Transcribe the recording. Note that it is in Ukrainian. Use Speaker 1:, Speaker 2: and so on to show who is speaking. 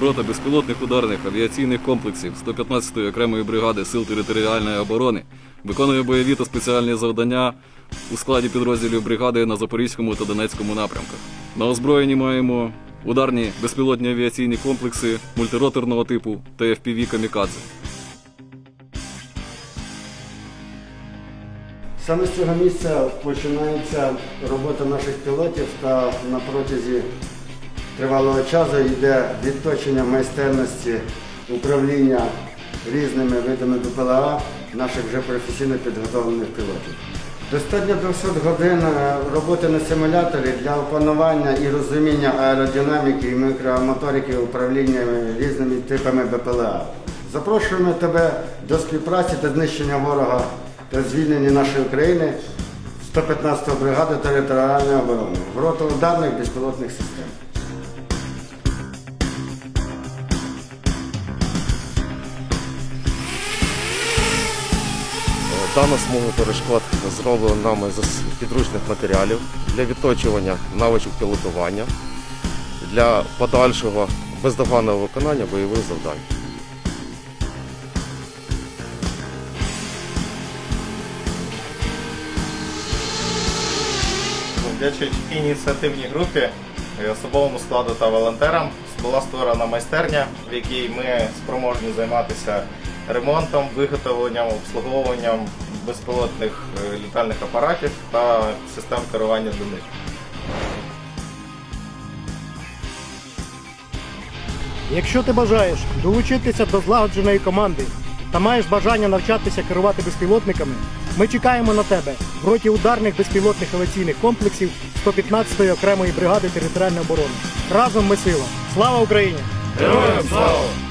Speaker 1: Рота безпілотних ударних авіаційних комплексів 115-ї окремої бригади Сил територіальної оборони виконує бойові та спеціальні завдання у складі підрозділів бригади на Запорізькому та Донецькому напрямках. На озброєнні маємо ударні безпілотні авіаційні комплекси мультироторного типу та FPV «Камікадзе».
Speaker 2: Саме з цього місця починається робота наших пілотів та на протязі тривалого часу йде відточення майстерності управління різними видами БПЛА наших вже професійно підготовлених пілотів. Достатньо 200 годин е, роботи на симуляторі для опанування і розуміння аеродинаміки і мікромоторики управління різними типами БПЛА. Запрошуємо тебе до співпраці та знищення ворога та звільнення нашої України 115 бригади територіальної оборони в роту ударних безпілотних систем.
Speaker 3: Дана смуга перешкод зроблена нами з підручних матеріалів для відточування навичок пілотування, для подальшого бездоганного виконання бойових завдань.
Speaker 4: Завдячуючи ініціативній групі, особовому складу та волонтерам була створена майстерня, в якій ми спроможні займатися ремонтом, виготовленням, обслуговуванням безпілотних е, літальних апаратів та систем керування до них.
Speaker 5: Якщо ти бажаєш долучитися до злагодженої команди та маєш бажання навчатися керувати безпілотниками, ми чекаємо на тебе в роті ударних безпілотних авіаційних комплексів 115-ї окремої бригади територіальної оборони. Разом ми сила! Слава Україні!
Speaker 1: Героям слава!